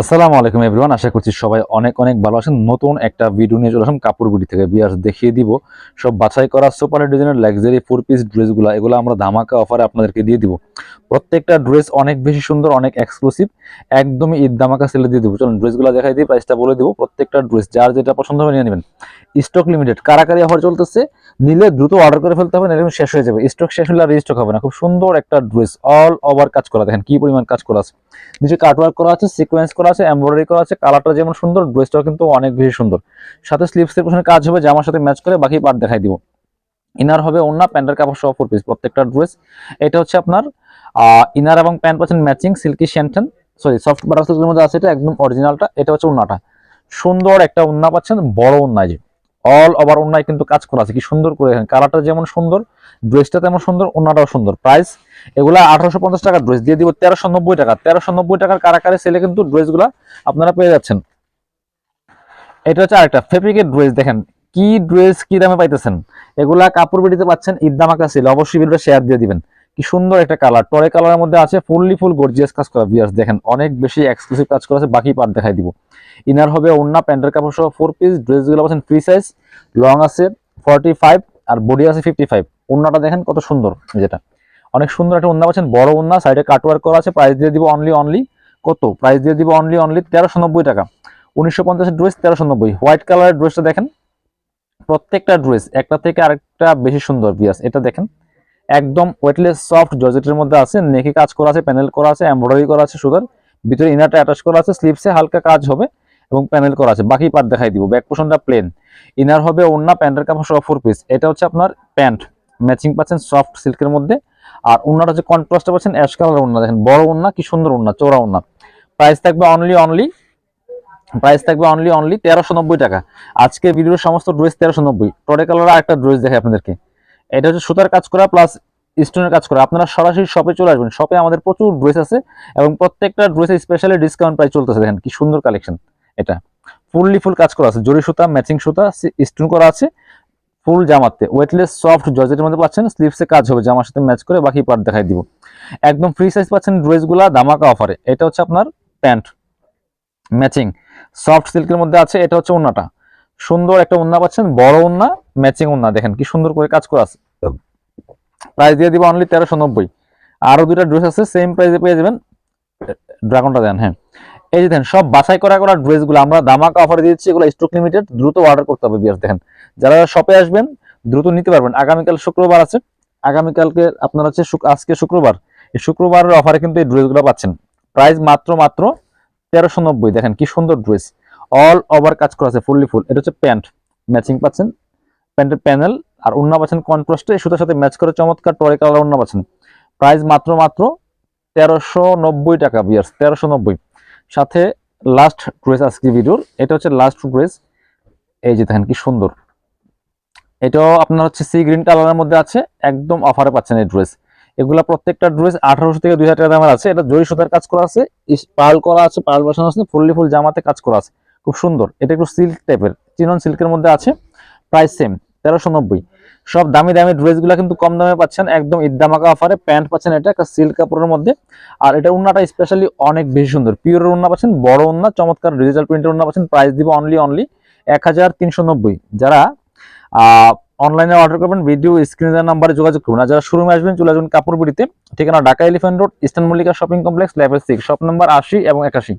আসসালামু আলাইকুম এভরিওয়ান, আশা করছি সবাই অনেক অনেক ভালো আছেন। নতুন একটা ভিডিও নিয়ে চলে আসলাম কাপড়গুড়ি থেকে। বিয়ার্স দেখিয়ে দিব। সব বাছাই করা সুপার ডিজাইনের লাক্সারি ফোর পিস ড্রেসগুলো, এগুলো আমরা ধামাকা অফারে আপনাদেরকে দিয়ে দিব। প্রত্যেকটা ড্রেস অনেক বেশি সুন্দর, অনেক এক্সক্লুসিভ একদমই ঈদ ধামাকা সেলে দিয়ে দিব। চলুন ড্রেসগুলো দেখাই দিই প্রাইসটা বলে দিব। প্রত্যেকটা ড্রেস, যার যেটা পছন্দ হবে নিয়ে নেবেন। স্টক লিমিটেড কারাকারি অফার চলতেছে। নিলে দ্রুত অর্ডার করে ফেলতে হবে, নাহলে শেষ হয়ে যাবে। স্টক শেষ হলে আর স্টক হবে না। খুব সুন্দর একটা ড্রেস অল ওভার কাজ করা। দেখেন কি পরিমাণ কাজ করা আছে। নিচে কাটওয়ার্ক করা আছে সিকোয়েন্স করা আছে এমব্রয়ডারি করা আছে কালারটা যেমন সুন্দর ড্রেসটাও কিন্তু অনেক বেশি সুন্দর। সাথে স্লিভসের পেছনে কাজ হবে জামার সাথে ম্যাচ করে বাকি পার্ট দেখাই দিব। ইনার হবে অন্য প্যান্টের কাপড় সহ ফোর পিস প্রত্যেকটা ড্রেস এটা হচ্ছে আপনার ইনার এবং প্যান্ট পাচ্ছেন matching silky shantung sorry soft butter সিল্কের মধ্যে আছে এটা, একদম অরিজিনালটা এটা হচ্ছে উন্নাটা সুন্দর একটা উন্না পাচ্ছেন, বড় উন্নায় যে। অল ওভার উন্নায় কিন্তু কাজ করা আছে। কি সুন্দর করে কালারটা যেমন সুন্দর ড্রেসটা তেমন সুন্দর, উন্নাটাও সুন্দর। প্রাইস এগুলা আঠারোশো পঞ্চাশ টাকার ড্রেস দিয়ে দিব তেরোশো নব্বই টাকা। তেরোশো নব্বই টাকার কারাকারে সেলে কিন্তু ড্রেসগুলা আপনারা পেয়ে যাচ্ছেন। এটা হচ্ছে আরেকটা ফেব্রিকের ড্রেস দেখেন কি ড্রেস কি দামে পাইতেছেন? এগুলা কাপড় বেটিতে পাচ্ছেন ঈদ দামাকা ছিল অবশ্যই ভিডিওটা শেয়ার দিয়ে দিবেন। কি সুন্দর একটা কালার। টরে কালারের মধ্যে আছে ফুললি ফুল গর্জিয়াস কাজ করা বিয়ার্স দেখেন, অনেক বেশি এক্সক্লুসিভ কাজ করা আছে, বাকি পার্ট দেখাই দিব। ইনার হবে অন্য প্যান্টের কাপড় সহ ফোর পিস ড্রেসগুলো পাচ্ছেন ফ্রি সাইজ লং আছে ফর্টি ফাইভ আর বডি আছে ফিফটি ফাইভ ওন্নাটা দেখেন কত সুন্দর যেটা। অনেক সুন্দর একটা ওন্না পাচ্ছেন, বড় ওন্না সাইডে কাটওয়ার্ক করা আছে প্রাইস দিয়ে দিব অনলি অনলি কত? প্রাইস দিয়ে দিব অনলি অনলি তেরোশো নব্বই টাকা। উনিশশো পঞ্চাশের ড্রেস তেরোশো নব্বই। হোয়াইট কালারের ড্রেসটা দেখেন, প্রত্যেকটা ড্রেস একটা থেকে আরেকটা বেশি সুন্দর বিয়াস এটা দেখেন একদম ওয়েটলেস সফট জর্জেটের মধ্যে আছে নেকে কাজ করা আছে প্যানেল করা আছে এমব্রয়ডারি করা আছে সুতার, ভিতরে ইনারটা অ্যাটাচ করা আছে স্লিপসে হালকা কাজ হবে এবং প্যানেল করা আছে, বাকি পার্ট দেখাই দিব ব্যাক পোশনটা প্লেন ইনার হবে অন্য প্যান্টের কাপড় সহ ফোর পিস এটা হচ্ছে আপনার প্যান্ট ম্যাচিং পাচ্ছেন সফট সিল্কের মধ্যে। আর ওনাটা হচ্ছে কন্ট্রাস্টে পাচ্ছেন অ্যাশ কালার ওনা দেখেন, বড় ওনা কি সুন্দর ওনা চৌড়া ওনা প্রাইস থাকবে অনলি অনলি প্রাইস থাকবে অনলি অনলি তেরোশো টাকা। আজকে ভিডিওর সমস্ত ড্রেস তেরোশো নব্বই। টরে কালার একটা ড্রেস দেখে আপনাদেরকে। এটা হচ্ছে সুতার কাজ করা প্লাস স্টোনের কাজ করা। আপনারা সরাসরি শপে চলে আসবেন। শপে আমাদের প্রচুর ড্রেস আছে এবং প্রত্যেকটা ড্রেসে স্পেশালি ডিসকাউন্ট প্রাইস চলতেছে। দেখেন কি সুন্দর কালেকশন এটা। ফুললি ফুল কাজ করা আছে। জরি সুতা ম্যাচিং সুতা স্টোন করা আছে। ফুল জামাতে। ওয়েটলেস সফট জর্জেটের মধ্যে পাচ্ছেন। স্লিভসে কাজ হবে। জামার সাথে ম্যাচ করে বাকি পার্ট দেখাই দিব। একদম ফ্রি সাইজ পাচ্ছেন ড্রেসগুলা দামাকা অফারে এটা হচ্ছে আপনার প্যান্ট ম্যাচিং সফট সিল্কের মধ্যে আছে। এটা হচ্ছে ওন্নাটা। সুন্দর একটা ওন্না পাচ্ছেন। বড় ওন্না। ম্যাচিং ওন্না দেখেন কি সুন্দর করে কাজ করা আছে। প্রাইস দিয়ে দিব অনলি তেরোশো নব্বই। আরও দুইটা ড্রেস আছে সেম প্রাইসে পেয়ে যাবেন। ড্রাগনটা দেন হ্যাঁ। এই যে দেখেন, সব বাছাই করা করা ড্রেসগুলো আমরা দামাকা অফারে দিচ্ছি এগুলো স্টক লিমিটেড দ্রুত অর্ডার করতে হবে বিয়ার দেখেন। যারা শপে আসবেন, দ্রুত নিতে পারবেন। আগামীকাল শুক্রবার আছে। আগামীকালকে আপনার হচ্ছে আজকে শুক্রবার। এই শুক্রবারের অফারে কিন্তু এই ড্রেসগুলো পাচ্ছেন। প্রাইস মাত্র মাত্র তেরোশো নব্বই। দেখেন কি সুন্দর ড্রেস অল ওভার কাজ করা আছে ফুললি ফুল এটা হচ্ছে প্যান্ট। ম্যাচিং পাচ্ছেন। প্যান্টের প্যানেল আর অন্য পাচ্ছেন কন্ট্রাস্টে। সুতার সাথে ম্যাচ করে চমৎকার টরে কালার অন্য পাচ্ছেন প্রাইস মাত্র মাত্র তেরোশো নব্বই টাকা বিয়ার্স তেরোশো নব্বই। সাথে লাস্ট ড্রেস আজকে ভিডিওর এটা হচ্ছে লাস্ট ড্রেস এই যে দেখেন কি সুন্দর। এটাও আপনার হচ্ছে সি গ্রিন কালারের মধ্যে আছে। একদম অফারে পাচ্ছেন এই ড্রেস এগুলা প্রত্যেকটা ড্রেস আঠারোশো থেকে দুই হাজার টাকা দামের আছে। এটা জরি সুতার কাজ করা আছে। পার্ল করা আছে, পার্ল বসানো আছে, ফুললি ফুল জামাতে কাজ করা আছে। খুব সুন্দর। এটা একটু সিল্ক টাইপের চিনন সিল্কের মধ্যে আছে। প্রাইস সেম তেরোশো নব্বই। সব দামি দামি ড্রেসগুলো কিন্তু কম দামে পাচ্ছেন, একদম ইদ্দামাকা অফারে প্যান্ট পাচ্ছেন এটা, একটা সিল্ক কাপড়ের মধ্যে। আর এটা উন্নাটা স্পেশালি অনেক বেশি সুন্দর। পিওর উন্না পাচ্ছেন, বড় উন্না, চমৎকার ডিজিটাল প্রিন্টের উন্না পাচ্ছেন প্রাইস দিব অনলি অনলি এক হাজার তিনশো নব্বই। যারা অনলাইনে অর্ডার করবেন ভিডিও স্ক্রিনের নাম্বারে যোগাযোগ করুন। আর যারা শোরুমে আসবেন, চলে আসবেন কাপড় বিড়িতে। ঠিকানা Dhaka Elephant Road Eastern Mallika Shopping Complex level six shop number আশি এবং একাশি।